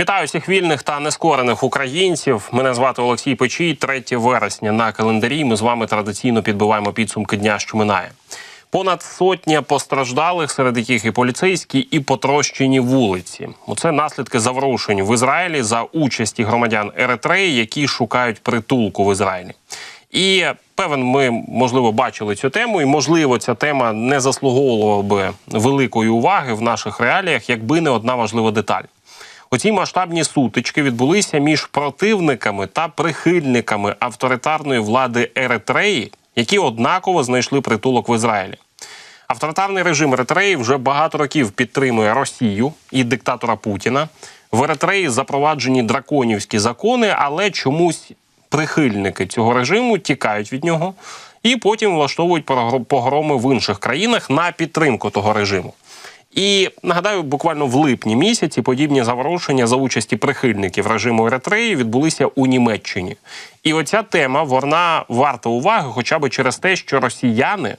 Вітаю всіх вільних та нескорених українців. Мене звати Олексій Печій. 3 вересня на календарі. Ми з вами традиційно підбиваємо підсумки дня, що минає. Понад сотня постраждалих, серед яких і поліцейські, і потрощені вулиці. Оце наслідки заворушень в Ізраїлі за участі громадян Еритреї, які шукають притулку в Ізраїлі. І певен, ми можливо бачили цю тему, і можливо, ця тема не заслуговувала би великої уваги в наших реаліях, якби не одна важлива деталь. Оці масштабні сутички відбулися між противниками та прихильниками авторитарної влади Еритреї, які однаково знайшли притулок в Ізраїлі. Авторитарний режим Еритреї вже багато років підтримує Росію і диктатора Путіна. В Еритреї запроваджені драконівські закони, але чомусь прихильники цього режиму тікають від нього і потім влаштовують погро- погроми в інших країнах на підтримку того режиму. І нагадаю, буквально в липні місяці подібні заворушення за участі прихильників режиму Еритреї відбулися у Німеччині. І оця тема вона варта уваги, хоча б через те, що росіяни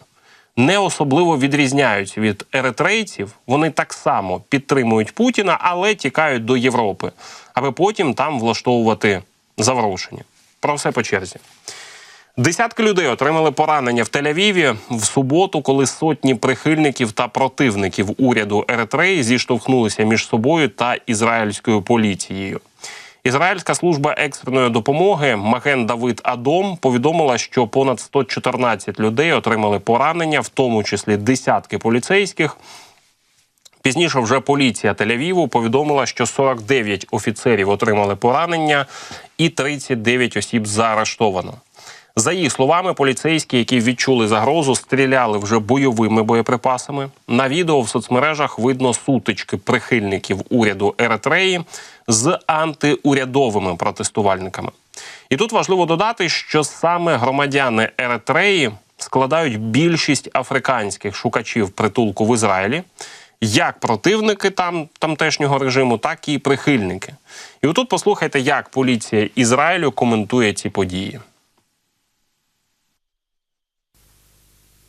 не особливо відрізняються від еритрейців. Вони так само підтримують Путіна, але тікають до Європи, аби потім там влаштовувати заворушення. Про все по черзі. Десятки людей отримали поранення в Тель-Авіві в суботу, коли сотні прихильників та противників уряду Еритреї зіштовхнулися між собою та ізраїльською поліцією. Ізраїльська служба екстреної допомоги Маген Давид Адом повідомила, що понад 114 людей отримали поранення, в тому числі десятки поліцейських. Пізніше вже поліція Тель-Авіву повідомила, що 49 офіцерів отримали поранення і 39 осіб заарештовано. За їх словами, поліцейські, які відчули загрозу, стріляли вже бойовими боєприпасами. На відео в соцмережах видно сутички прихильників уряду Еритреї з антиурядовими протестувальниками. І тут важливо додати, що саме громадяни Еритреї складають більшість африканських шукачів притулку в Ізраїлі, як противники там тамтешнього режиму, так і прихильники. І отут послухайте, як поліція Ізраїлю коментує ці події.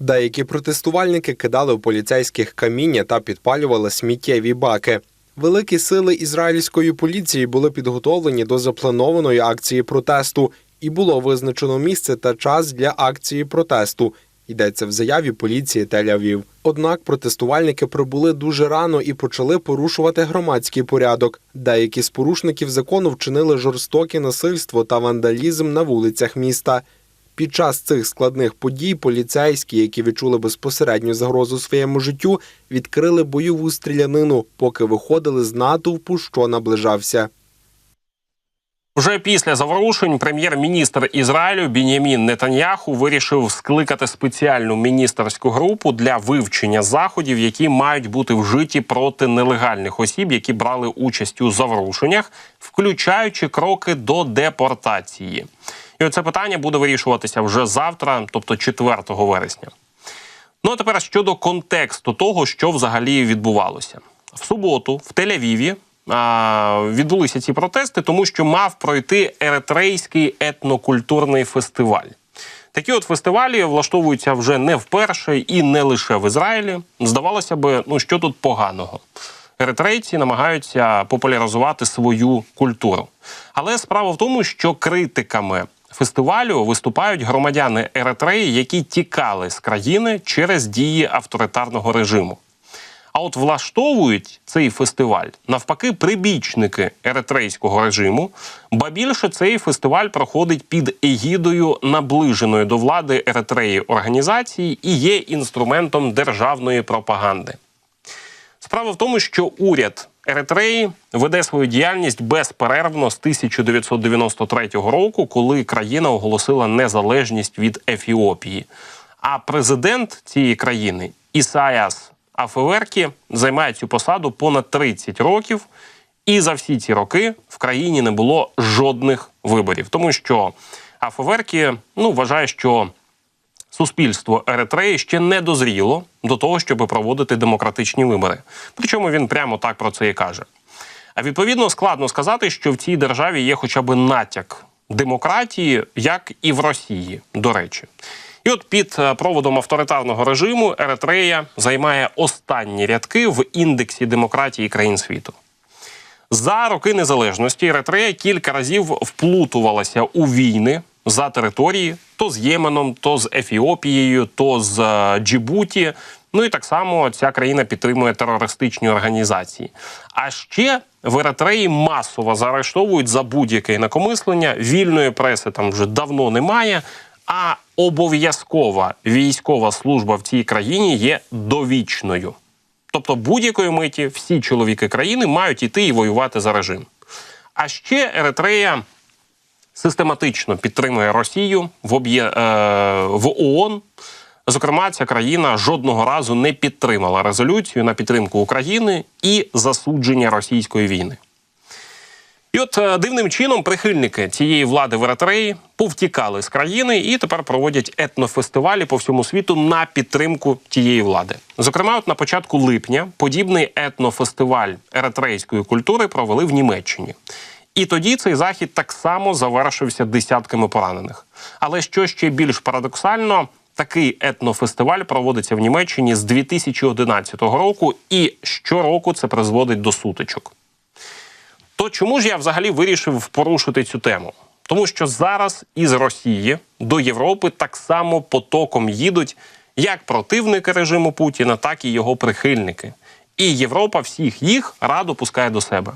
Деякі протестувальники кидали в поліцейських каміння та підпалювали сміттєві баки. Великі сили ізраїльської поліції були підготовлені до запланованої акції протесту, і було визначено місце та час для акції протесту. Йдеться в заяві поліції Тель-Авів. Однак протестувальники прибули дуже рано і почали порушувати громадський порядок. Деякі з порушників закону вчинили жорстоке насильство та вандалізм на вулицях міста. Під час цих складних подій поліцейські, які відчули безпосередню загрозу своєму життю, відкрили бойову стрілянину, поки виходили з натовпу, що наближався. Вже після заворушень прем'єр-міністр Ізраїлю Бінямін Нетаньяху вирішив скликати спеціальну міністерську групу для вивчення заходів, які мають бути вжиті проти нелегальних осіб, які брали участь у заворушеннях, включаючи кроки до депортації. І оце питання буде вирішуватися вже завтра, тобто 4 вересня. Ну а тепер щодо контексту того, що взагалі відбувалося в суботу в Тель-Авіві відбулися ці протести, тому що мав пройти еритрейський етнокультурний фестиваль. Такі от фестивалі влаштовуються вже не вперше і не лише в Ізраїлі. Здавалося би, ну що тут поганого? Еритрейці намагаються популяризувати свою культуру. Але справа в тому, що критиками фестивалю виступають громадяни Еритреї, які тікали з країни через дії авторитарного режиму. А от влаштовують цей фестиваль навпаки прибічники еритрейського режиму, ба більше цей фестиваль проходить під егідою наближеної до влади Еритреї організації і є інструментом державної пропаганди. Справа в тому, що уряд Еритреї веде свою діяльність безперервно з 1993 року, коли країна оголосила незалежність від Ефіопії. А президент цієї країни Ісаяс Афеверкі займає цю посаду понад 30 років, і за всі ці роки в країні не було жодних виборів, тому що Афеверкі ну вважає, що суспільство Еритреї ще не дозріло до того, щоб проводити демократичні вибори. Причому він прямо так про це і каже. А відповідно складно сказати, що в цій державі є хоча б натяк демократії, як і в Росії, до речі. І от під е, проводом авторитарного режиму Еритрея займає останні рядки в індексі демократії країн світу. За роки незалежності Еритрея кілька разів вплутувалася у війни за території то з Єменом, то з Ефіопією, то з е, Джибуті. Ну і так само ця країна підтримує терористичні організації. А ще в Еритреї масово заарештовують за будь-яке інакомислення. Вільної преси там вже давно немає. А обов'язкова військова служба в цій країні є довічною. Тобто будь-якої миті всі чоловіки країни мають іти і воювати за режим. А ще Еритрея систематично підтримує Росію в, об'є... е, в ООН. Зокрема, ця країна жодного разу не підтримала резолюцію на підтримку України і засудження російської війни. І от е, дивним чином прихильники цієї влади в Еритреї повтікали з країни і тепер проводять етнофестивалі по всьому світу на підтримку тієї влади. Зокрема, от на початку липня подібний етнофестиваль еритрейської культури провели в Німеччині. І тоді цей захід так само завершився десятками поранених. Але що ще більш парадоксально, такий етнофестиваль проводиться в Німеччині з 2011 року, і щороку це призводить до сутичок. То чому ж я взагалі вирішив порушити цю тему? Тому що зараз із Росії до Європи так само потоком їдуть як противники режиму Путіна, так і його прихильники. І Європа всіх їх радо пускає до себе.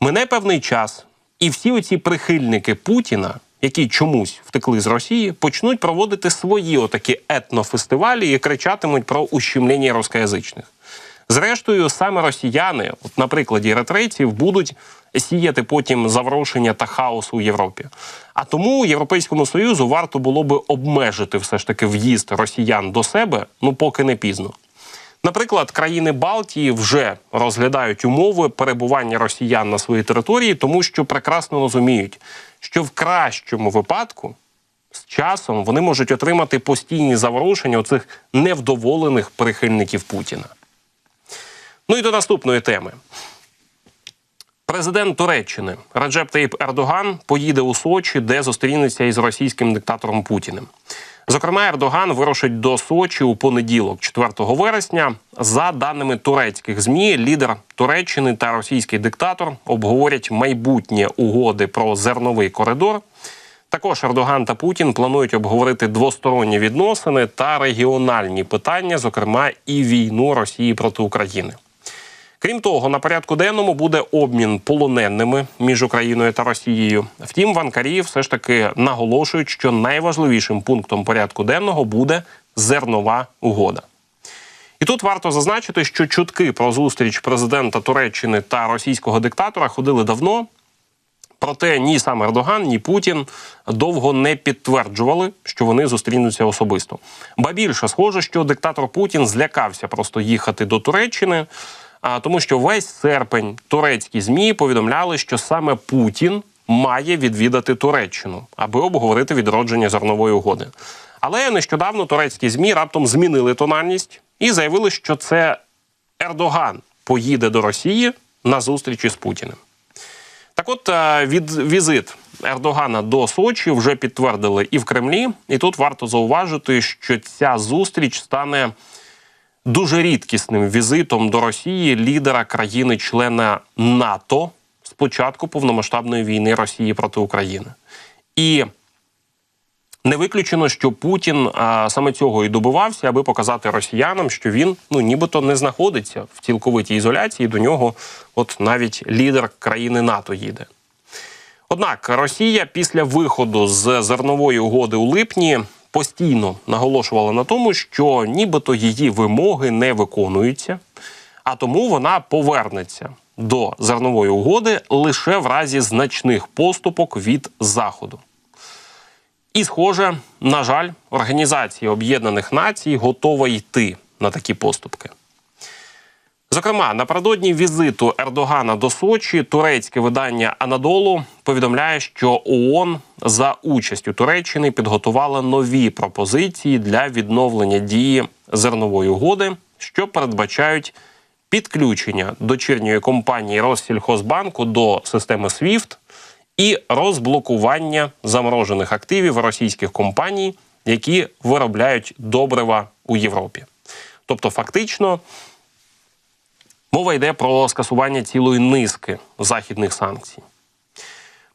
Мине певний час, і всі оці прихильники Путіна, які чомусь втекли з Росії, почнуть проводити свої отакі етнофестивалі і кричатимуть про ущемлення рускоязичних. Зрештою, саме росіяни, от на прикладі еритрейців, будуть сіяти потім заврошення та хаос у Європі. А тому Європейському Союзу варто було би обмежити все ж таки в'їзд росіян до себе, ну поки не пізно. Наприклад, країни Балтії вже розглядають умови перебування росіян на своїй території, тому що прекрасно розуміють, що в кращому випадку з часом вони можуть отримати постійні заворушення оцих невдоволених прихильників Путіна. Ну і до наступної теми. Президент Туреччини Раджеп Таїп Ердоган поїде у Сочі, де зустрінеться із російським диктатором Путіним. Зокрема, Ердоган вирушить до Сочі у понеділок, 4 вересня. За даними турецьких змі, лідер Туреччини та російський диктатор обговорять майбутнє угоди про зерновий коридор. Також Ердоган та Путін планують обговорити двосторонні відносини та регіональні питання, зокрема і війну Росії проти України. Крім того, на порядку денному буде обмін полоненими між Україною та Росією. Втім, в Анкарі все ж таки наголошують, що найважливішим пунктом порядку денного буде зернова угода. І тут варто зазначити, що чутки про зустріч президента Туреччини та російського диктатора ходили давно. Проте ні сам Ердоган, ні Путін довго не підтверджували, що вони зустрінуться особисто. Ба більше схоже, що диктатор Путін злякався просто їхати до Туреччини, а тому, що весь серпень турецькі змі повідомляли, що саме Путін має відвідати Туреччину, аби обговорити відродження зернової угоди. Але нещодавно турецькі змі раптом змінили тональність і заявили, що це Ердоган поїде до Росії на зустрічі з Путіним. Так от е, від візит Ердогана до Сочі вже підтвердили і в Кремлі. І тут варто зауважити, що ця зустріч стане дуже рідкісним візитом до Росії лідера країни-члена НАТО з початку повномасштабної війни Росії проти України. І не виключено, що Путін а, саме цього і добивався, аби показати росіянам, що він ну нібито не знаходиться в цілковитій ізоляції. До нього, от навіть лідер країни НАТО їде. Однак Росія після виходу з зернової угоди у липні постійно наголошувала на тому, що нібито її вимоги не виконуються, а тому вона повернеться до зернової угоди лише в разі значних поступок від заходу. І, схоже, на жаль, Організація Об'єднаних Націй готова йти на такі поступки. Зокрема, напередодні візиту Ердогана до Сочі турецьке видання Анадолу повідомляє, що ООН за участю Туреччини підготувала нові пропозиції для відновлення дії зернової угоди, що передбачають підключення дочірньої компанії Россільхозбанку до системи SWIFT і розблокування заморожених активів російських компаній, які виробляють добрива у Європі. Тобто, фактично Мова йде про скасування цілої низки західних санкцій.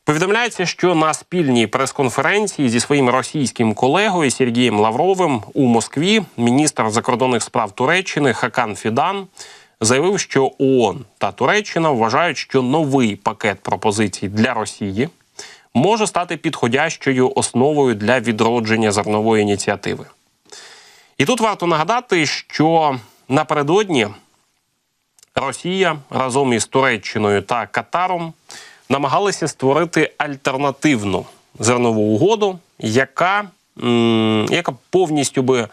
Повідомляється, що на спільній прес-конференції зі своїм російським колегою Сергієм Лавровим у Москві міністр закордонних справ Туреччини Хакан Фідан заявив, що ООН та Туреччина вважають, що новий пакет пропозицій для Росії може стати підходящою основою для відродження зернової ініціативи. І тут варто нагадати, що напередодні Росія разом із Туреччиною та Катаром намагалися створити альтернативну зернову угоду, яка, яка повністю би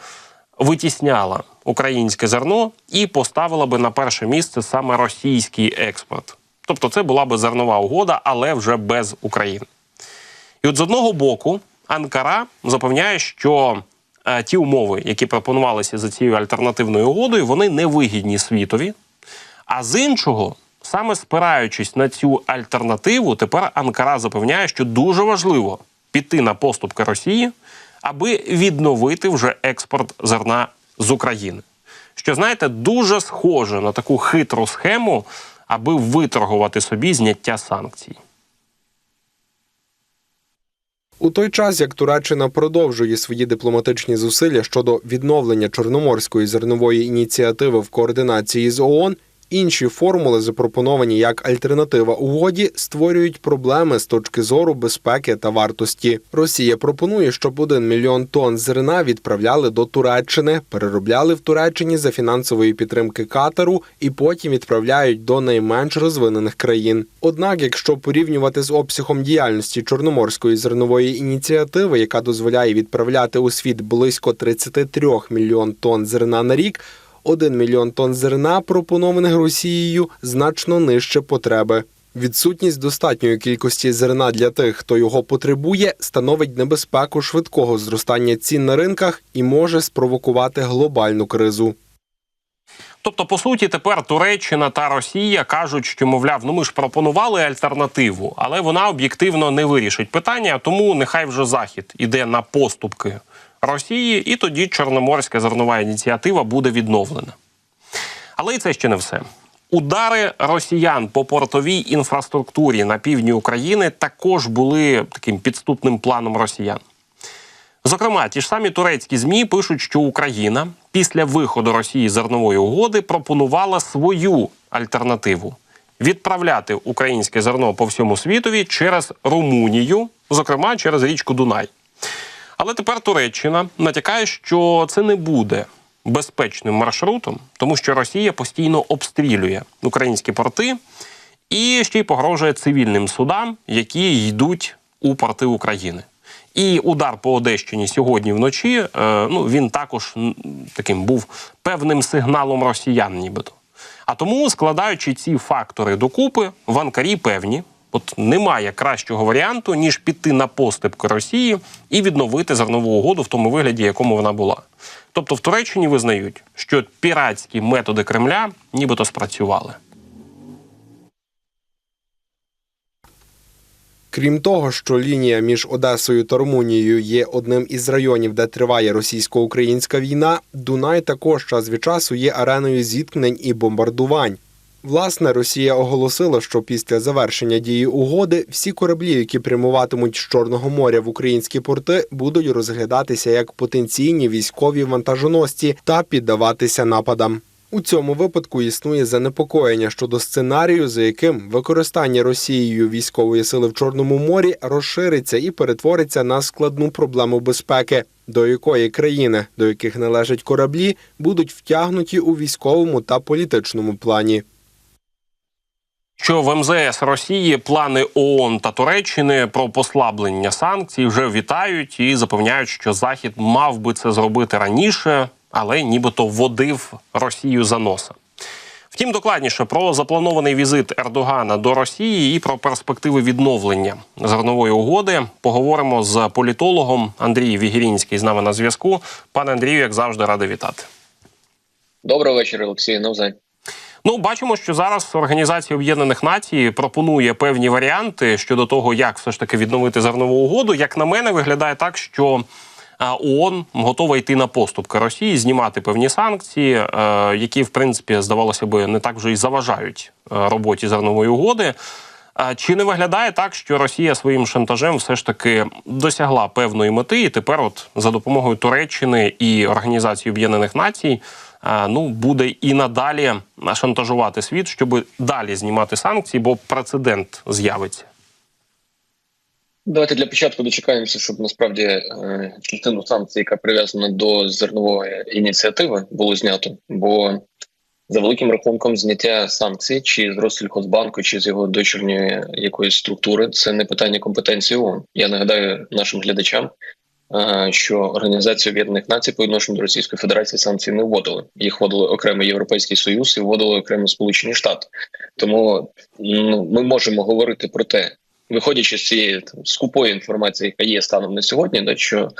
витісняла українське зерно і поставила би на перше місце саме російський експорт. Тобто, це була би зернова угода, але вже без України. І от з одного боку, Анкара запевняє, що е, ті умови, які пропонувалися за цією альтернативною угодою, вони не вигідні світові. А з іншого, саме спираючись на цю альтернативу, тепер Анкара запевняє, що дуже важливо піти на поступки Росії, аби відновити вже експорт зерна з України. Що знаєте, дуже схоже на таку хитру схему, аби виторгувати собі зняття санкцій. У той час, як Туреччина продовжує свої дипломатичні зусилля щодо відновлення чорноморської зернової ініціативи в координації з ООН, інші формули, запропоновані як альтернатива угоді, створюють проблеми з точки зору безпеки та вартості. Росія пропонує, щоб 1 мільйон тонн зерна відправляли до Туреччини, переробляли в Туреччині за фінансової підтримки Катару і потім відправляють до найменш розвинених країн. Однак, якщо порівнювати з обсягом діяльності Чорноморської зернової ініціативи, яка дозволяє відправляти у світ близько 33 мільйон тонн зерна на рік. 1 мільйон тонн зерна, пропонованих Росією, значно нижче потреби. Відсутність достатньої кількості зерна для тих, хто його потребує, становить небезпеку швидкого зростання цін на ринках і може спровокувати глобальну кризу. Тобто, по суті, тепер Туреччина та Росія кажуть, що мовляв, ну ми ж пропонували альтернативу, але вона об'єктивно не вирішить питання, тому нехай вже захід іде на поступки Росії, і тоді Чорноморська зернова ініціатива буде відновлена. Але і це ще не все. Удари росіян по портовій інфраструктурі на півдні України також були таким підступним планом росіян. Зокрема, ті ж самі турецькі змі пишуть, що Україна після виходу Росії зернової угоди пропонувала свою альтернативу відправляти українське зерно по всьому світові через Румунію, зокрема через річку Дунай. Але тепер Туреччина натякає, що це не буде безпечним маршрутом, тому що Росія постійно обстрілює українські порти і ще й погрожує цивільним судам, які йдуть у порти України. І удар по Одещині сьогодні вночі е, ну, він також таким був певним сигналом росіян, нібито. А тому, складаючи ці фактори докупи, в Анкарі певні, от немає кращого варіанту, ніж піти на поступки Росії і відновити зернову угоду в тому вигляді, якому вона була. Тобто в Туреччині визнають, що піратські методи Кремля нібито спрацювали. Крім того, що лінія між Одесою та Румунією є одним із районів, де триває російсько-українська війна, Дунай також час від часу є ареною зіткнень і бомбардувань. Власне, Росія оголосила, що після завершення дії угоди всі кораблі, які прямуватимуть з Чорного моря в українські порти, будуть розглядатися як потенційні військові вантажоносці та піддаватися нападам. У цьому випадку існує занепокоєння щодо сценарію, за яким використання Росією військової сили в Чорному морі розшириться і перетвориться на складну проблему безпеки, до якої країни, до яких належать кораблі, будуть втягнуті у військовому та політичному плані. Що в МЗС Росії плани ООН та Туреччини про послаблення санкцій вже вітають і запевняють, що Захід мав би це зробити раніше, але нібито водив Росію за носа. Втім, докладніше про запланований візит Ердогана до Росії і про перспективи відновлення зернової угоди поговоримо з політологом Андрій Вігірінський з нами на зв'язку. Пане Андрію, як завжди, радий вітати. Добрий вечір, Олексій. Навзай. Ну, бачимо, що зараз Організація Об'єднаних Націй пропонує певні варіанти щодо того, як все ж таки відновити зернову угоду. Як на мене, виглядає так, що а ООН готова йти на поступки Росії, знімати певні санкції, е, які в принципі здавалося би не так вже й заважають е, роботі зернової угоди. Чи не виглядає так, що Росія своїм шантажем все ж таки досягла певної мети, і тепер, от за допомогою Туреччини і Організації Об'єднаних Націй, ну буде і надалі шантажувати світ, щоб далі знімати санкції, бо прецедент з'явиться. Давайте для початку дочекаємося, щоб насправді е, частину санкцій, яка прив'язана до зернової ініціативи, було знято. Бо за великим рахунком зняття санкцій, чи з Россельхозбанку, чи з його дочірньої якоїсь структури, це не питання компетенції ООН. Я нагадаю нашим глядачам, що Організація Об'єднаних Націй по відношенню до Російської Федерації санкцій не вводили. Їх вводили окремо Європейський Союз і вводили окремо Сполучені Штати. Тому ну, ми можемо говорити про те, виходячи з цієї там, скупої інформації, яка є станом на сьогодні, да, що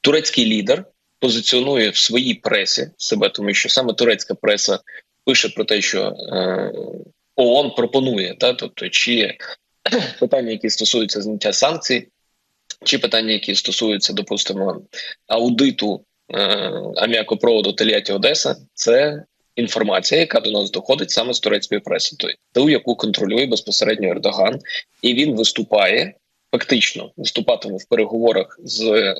турецький лідер позиціонує в своїй пресі себе, тому що саме турецька преса пише про те, що е, ООН пропонує, да, тобто чи питання, які стосуються зняття санкцій, чи питання, які стосуються, допустимо, аудиту е, аміакопроводу Тельятті Одеса, це інформація, яка до нас доходить саме з турецької преси, ту, яку контролює безпосередньо Ердоган, і він виступає фактично виступатиме в переговорах з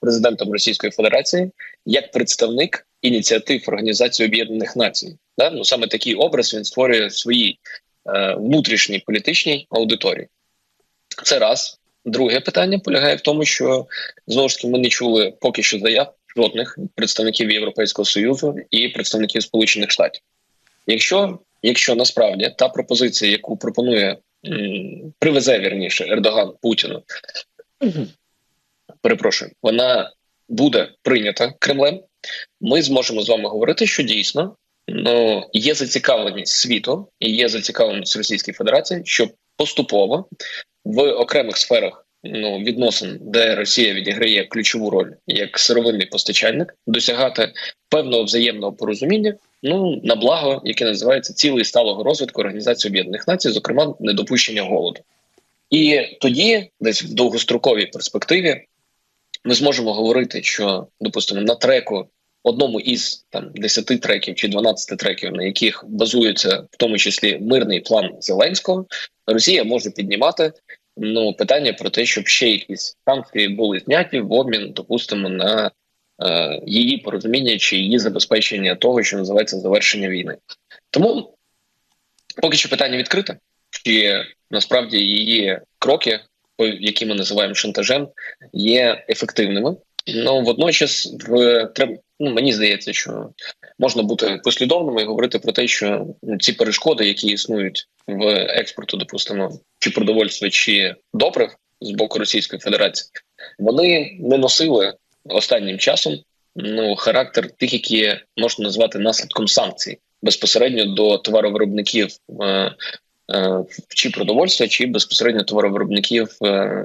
президентом Російської Федерації як представник ініціатив Організації Об'єднаних Націй. Да? Ну саме такий образ він створює в своїй е, внутрішній політичній аудиторії. Це раз. Друге питання полягає в тому, що знову ж таки ми не чули поки що заяв жодних представників Європейського союзу і представників Сполучених Штатів. Якщо якщо насправді та пропозиція, яку пропонує привезе вірніше Ердоган Путіну, перепрошую, вона буде прийнята Кремлем, ми зможемо з вами говорити, що дійсно ну, є зацікавленість світу і є зацікавленість Російської Федерації, щоб поступово в окремих сферах ну відносин, де Росія відіграє ключову роль як сировинний постачальник, досягати певного взаємного порозуміння. Ну на благо, яке називається цілий сталого розвитку Організації Об'єднаних Націй, зокрема недопущення голоду. І тоді, десь в довгостроковій перспективі, ми зможемо говорити, що допустимо на треку. Одному із там 10 треків чи 12 треків, на яких базується в тому числі мирний план Зеленського, Росія може піднімати ну питання про те, щоб ще якісь санкції були зняті в обмін, допустимо, на е, її порозуміння чи її забезпечення того, що називається завершення війни. Тому поки що питання відкрите, чи насправді її кроки, які ми називаємо шантажем, є ефективними. Ну водночас, в треба ну мені здається, що можна бути послідовними і говорити про те, що ці перешкоди, які існують в експорту, допустимо, чи продовольства, чи добрив з боку Російської Федерації, вони не носили останнім часом ну характер тих, які можна назвати наслідком санкцій безпосередньо до товаровиробників. Е, чи продовольства, чи безпосередньо товаровиробників е,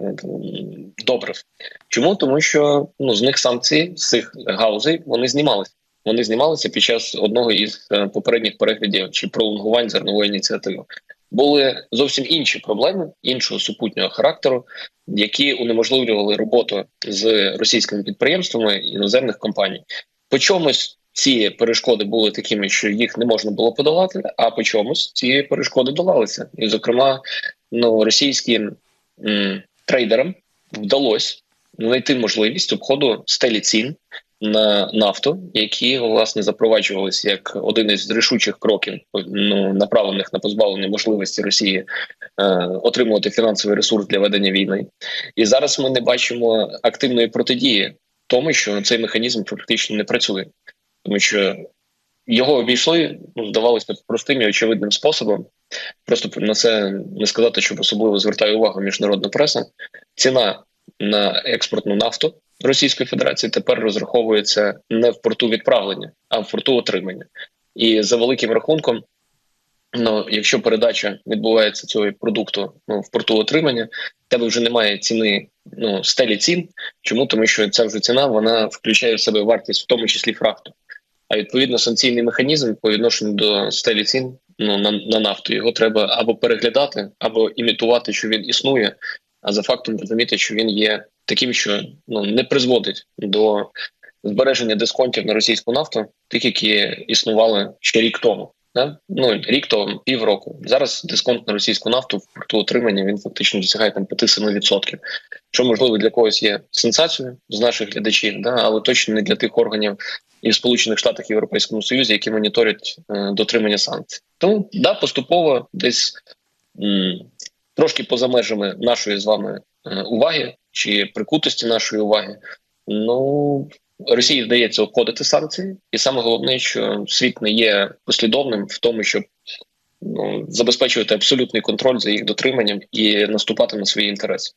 добрив. Чому тому, що ну з них санкції з цих галузей вони знімалися. Вони знімалися під час одного із е, попередніх переглядів чи пролонгувань зернової ініціативи. Були зовсім інші проблеми іншого супутнього характеру, які унеможливлювали роботу з російськими підприємствами іноземних компаній. По чомусь ці перешкоди були такими, що їх не можна було подолати. А по чомусь ці перешкоди долалися, і зокрема, ну російським м, трейдерам вдалося знайти можливість обходу стелі цін на нафту, які власне запроваджувалися як один із рішучих кроків, ну направлених на позбавлення можливості Росії е, отримувати фінансовий ресурс для ведення війни. І зараз ми не бачимо активної протидії тому, що цей механізм фактично не працює, тому що його обійшли, ну здавалося простим і очевидним способом. Просто на це не сказати, щоб особливо звертає увагу міжнародна преса. Ціна на експортну нафту Російської Федерації тепер розраховується не в порту відправлення, а в порту отримання. І за великим рахунком, ну якщо передача відбувається цього продукту ну, в порту отримання, тебе вже немає ціни ну стелі цін. Чому тому, що ця вже ціна вона включає в себе вартість, в тому числі фрахту. А відповідно санкційний механізм по відношенню до стелі цін ну на, на нафту його треба або переглядати, або імітувати, що він існує, а за фактом розуміти, що він є таким, що ну не призводить до збереження дисконтів на російську нафту, тих, які існували ще рік тому. Да? Ну рік тому, півроку. Зараз дисконт на російську нафту в порту отримання він фактично досягає там 5-7%. Що можливо для когось є сенсацією з наших глядачів, да? але точно не для тих органів і в Сполучених Штатах і Європейському Союзі, які моніторять е, дотримання санкцій. Тому да, поступово десь м, трошки поза межами нашої з вами уваги чи прикутості нашої уваги. Ну Росії вдається обходити санкції, і саме головне, що світ не є послідовним в тому, щоб ну, забезпечувати абсолютний контроль за їх дотриманням і наступати на свої інтереси.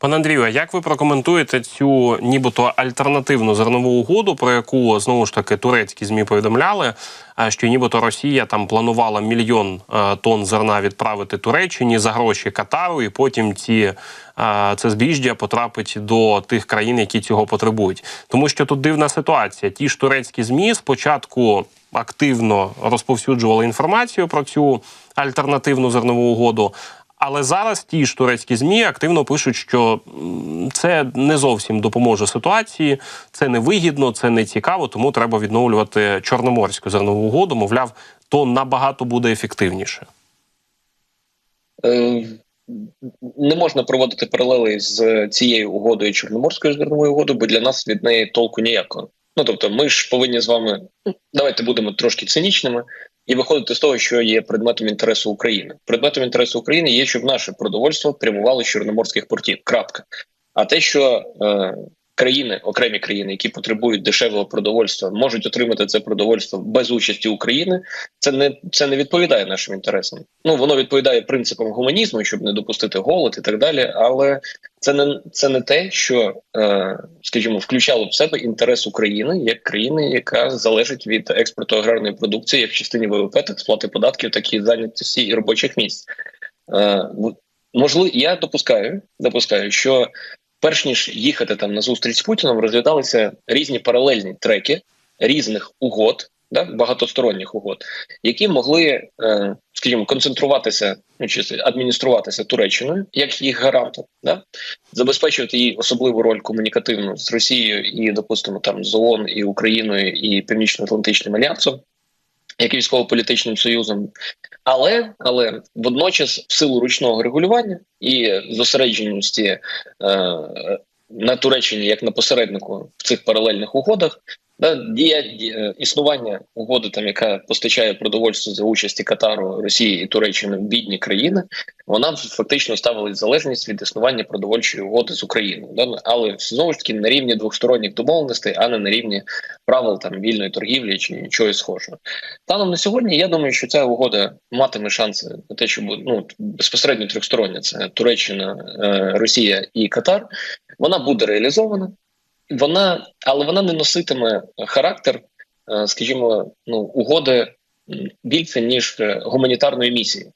Пане Андрію, а як ви прокоментуєте цю нібито альтернативну зернову угоду, про яку знову ж таки турецькі змі повідомляли, а, що нібито Росія там планувала мільйон е, тонн зерна відправити Туреччині за гроші Катару, і потім ці е, це збіжжя потрапить до тих країн, які цього потребують, тому що тут дивна ситуація. Ті ж турецькі змі спочатку активно розповсюджували інформацію про цю альтернативну зернову угоду. Але зараз ті ж турецькі змі активно пишуть, що це не зовсім допоможе ситуації, це невигідно, це не цікаво, тому треба відновлювати чорноморську зернову угоду. Мовляв, то набагато буде ефективніше. Е, не можна проводити паралели з цією угодою Чорноморською зерновою угодою, бо для нас від неї толку ніякого. Ну тобто, ми ж повинні з вами давайте будемо трошки цинічними і виходити з того, що є предметом інтересу України. Предметом інтересу України є, щоб наше продовольство прямувало з чорноморських портів. Крапка. А те, що е, країни, окремі країни, які потребують дешевого продовольства, можуть отримати це продовольство без участі України, це не це не відповідає нашим інтересам. Ну воно відповідає принципам гуманізму, щоб не допустити голод і так далі. Але це не це не те, що е, скажімо, включало в себе інтерес України як країни, яка залежить від експорту аграрної продукції, як частині ВВП, так сплати податків, так і зайнятості і робочих місць. Е, можливо, я допускаю, допускаю, що перш ніж їхати там на зустріч з Путіном, розглядалися різні паралельні треки різних угод, да, багатосторонніх угод, які могли, е, скажімо, концентруватися ну, чи адмініструватися Туреччиною як їх гарантом, да, забезпечувати їй особливу роль комунікативну з Росією і, допустимо, там з ООН, і Україною, і Північно-Атлантичним альянсом. Як військово-політичним союзом, але але водночас, в силу ручного регулювання і зосередженості е, на Туреччині як на посереднику в цих паралельних угодах, да, дія, дія існування угоди, там яка постачає продовольство за участі Катару, Росії і Туреччини в бідні країни, вона фактично ставила залежність від існування продовольчої угоди з Україною, да, але знову ж таки на рівні двосторонніх домовленостей, а не на рівні правил там вільної торгівлі чи чогось схожого. Станом на сьогодні я думаю, що ця угода матиме шанси на те, щоб ну безпосередньо трьохстороння це Туреччина, Росія і Катар. Вона буде реалізована. Вона, але вона не носитиме характер, скажімо, ну угоди більше ніж гуманітарної місії.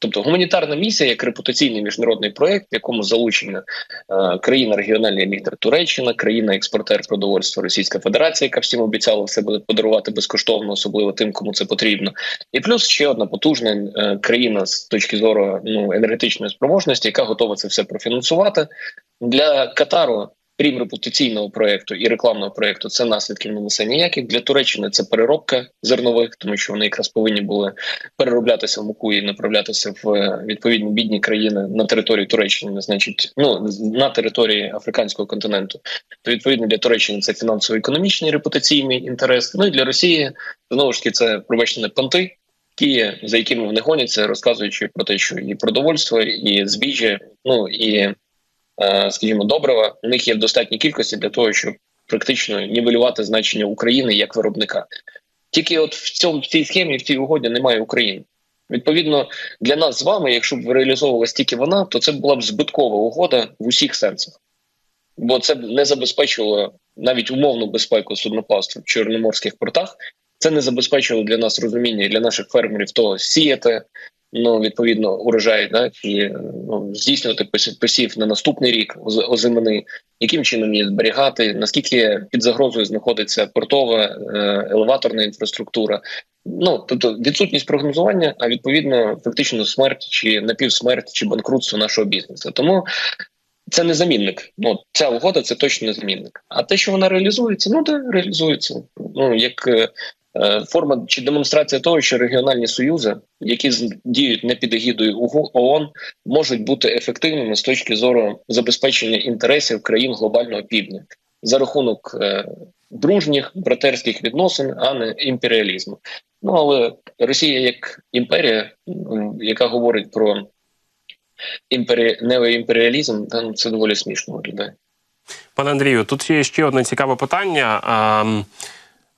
Тобто гуманітарна місія як репутаційний міжнародний проект, в якому залучена е, країна регіональний лідер Туреччина, країна експортер продовольства Російська Федерація, яка всім обіцяла все буде подарувати безкоштовно, особливо тим, кому це потрібно, і плюс ще одна потужна е, країна з точки зору ну енергетичної спроможності, яка готова це все профінансувати для Катару крім репутаційного проекту і рекламного проекту, це наслідків не несе ніяких для Туреччини. Це переробка зернових, тому що вони якраз повинні були перероблятися в муку і направлятися в е, відповідні бідні країни на території Туреччини, значить, ну на території африканського континенту. То відповідно для Туреччини це фінансово-економічний репутаційний інтерес. Ну і для Росії знову ж таки це пробачте, понти. Ті, за якими вони гоняться, розказуючи про те, що і продовольство, і збіжжя, ну і скажімо, добрива у них є в достатній кількості для того, щоб практично нівелювати значення України як виробника. Тільки от в цьому в цій схемі, в цій угоді немає України. Відповідно, для нас з вами, якщо б реалізовувалась тільки вона, то це була б збиткова угода в усіх сенсах, бо це б не забезпечило навіть умовну безпеку судноплавства в чорноморських портах. Це не забезпечило для нас розуміння для наших фермерів того сіяти, ну відповідно урожай, да і ну, здійснювати посів на наступний рік озимини, яким чином її зберігати, наскільки під загрозою знаходиться портова е, елеваторна інфраструктура. Ну тобто відсутність прогнозування, а відповідно фактично смерть чи напівсмерть чи банкрутство нашого бізнесу. Тому це не замінник. Ну ця угода це точно не замінник. А те, що вона реалізується, ну да, реалізується. Ну як е, е, форма чи демонстрація того, що регіональні союзи, які діють не під егідою УГУ- ООН, можуть бути ефективними з точки зору забезпечення інтересів країн глобального півдня за рахунок е, дружніх братерських відносин, а не імперіалізму. Ну але Росія як імперія, яка говорить про імпері... неоімперіалізм, та, ну, це доволі смішно виглядає. Пане Андрію, тут є ще одне цікаве питання. Ем,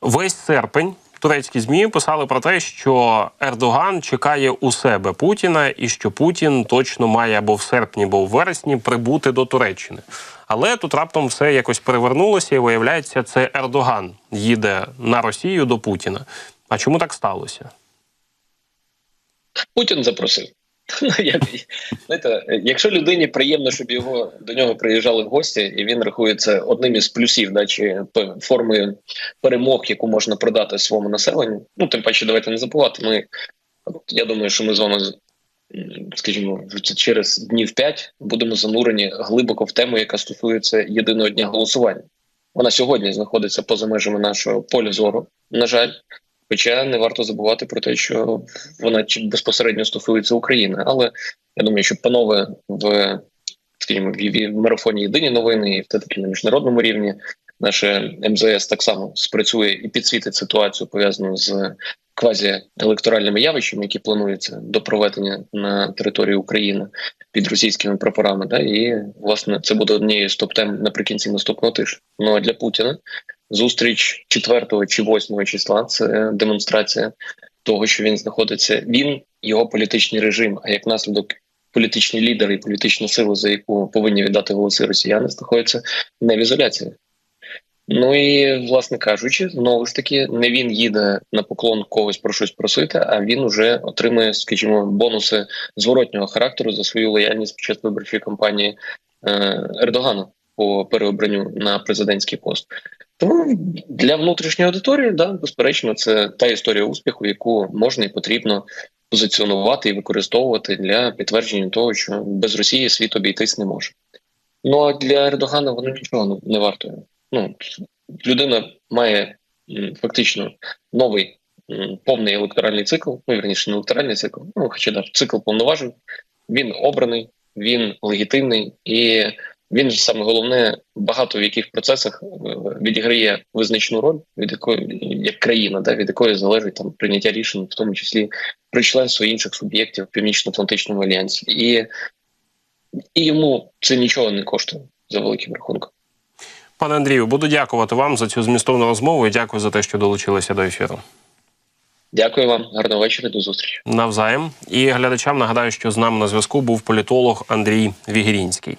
Весь серпень турецькі змі писали про те, що Ердоган чекає у себе Путіна, і що Путін точно має або в серпні, або в вересні прибути до Туреччини. Але тут раптом все якось перевернулося, і виявляється, це Ердоган їде на Росію до Путіна. А чому так сталося? Путін запросив. Знаєте, якщо людині приємно, щоб його до нього приїжджали в гості, і він рахує це одним із плюсів, да, чи формою перемог, яку можна продати своєму населенню. Ну тим паче, давайте не забувати. Ми я думаю, що ми з вами скажімо, через днів п'ять будемо занурені глибоко в тему, яка стосується єдиного дня голосування. Вона сьогодні знаходиться поза межами нашого поля зору. На жаль, хоча не варто забувати про те, що вона безпосередньо стосується України. Але я думаю, що панове в скажімо, в, марафоні єдині новини і в таки на міжнародному рівні наше МЗС так само спрацює і підсвітить ситуацію пов'язану з квазіелекторальними явищами, які плануються до проведення на території України під російськими прапорами. Да, і власне це буде однією з топ-тем наприкінці наступного тижня. Ну а для Путіна зустріч 4 чи 8 числа це демонстрація того, що він знаходиться. Він його політичний режим, а як наслідок. Політичні лідери і політична сила, за яку повинні віддати голоси росіяни, знаходяться не в ізоляції. Ну і власне кажучи, знову ж таки, не він їде на поклон когось про щось просити, а він уже отримує, скажімо, бонуси зворотнього характеру за свою лояльність під час виборчої кампанії е, Ердогана по переобранню на президентський пост. Тому для внутрішньої аудиторії, да, безперечно, це та історія успіху, яку можна і потрібно позиціонувати і використовувати для підтвердження того, що без Росії світ обійтись не може. Ну а для Ердогана воно нічого не вартує. Ну людина має фактично новий повний електоральний цикл, ну вірніше не електоральний цикл, ну хоча да, цикл повноважень. Він обраний, він легітимний і він ж саме головне багато в яких процесах е, відіграє визначну роль, від якої як країна, да, від якої залежить там прийняття рішень, в тому числі про членство інших суб'єктів в Північно-Атлантичному альянсі, і, і йому це нічого не коштує за великим рахунком. Пане Андрію, буду дякувати вам за цю змістовну розмову і дякую за те, що долучилися до ефіру. Дякую вам, гарного вечора, до зустрічі. Навзаєм. І глядачам нагадаю, що з нами на зв'язку був політолог Андрій Вігірінський.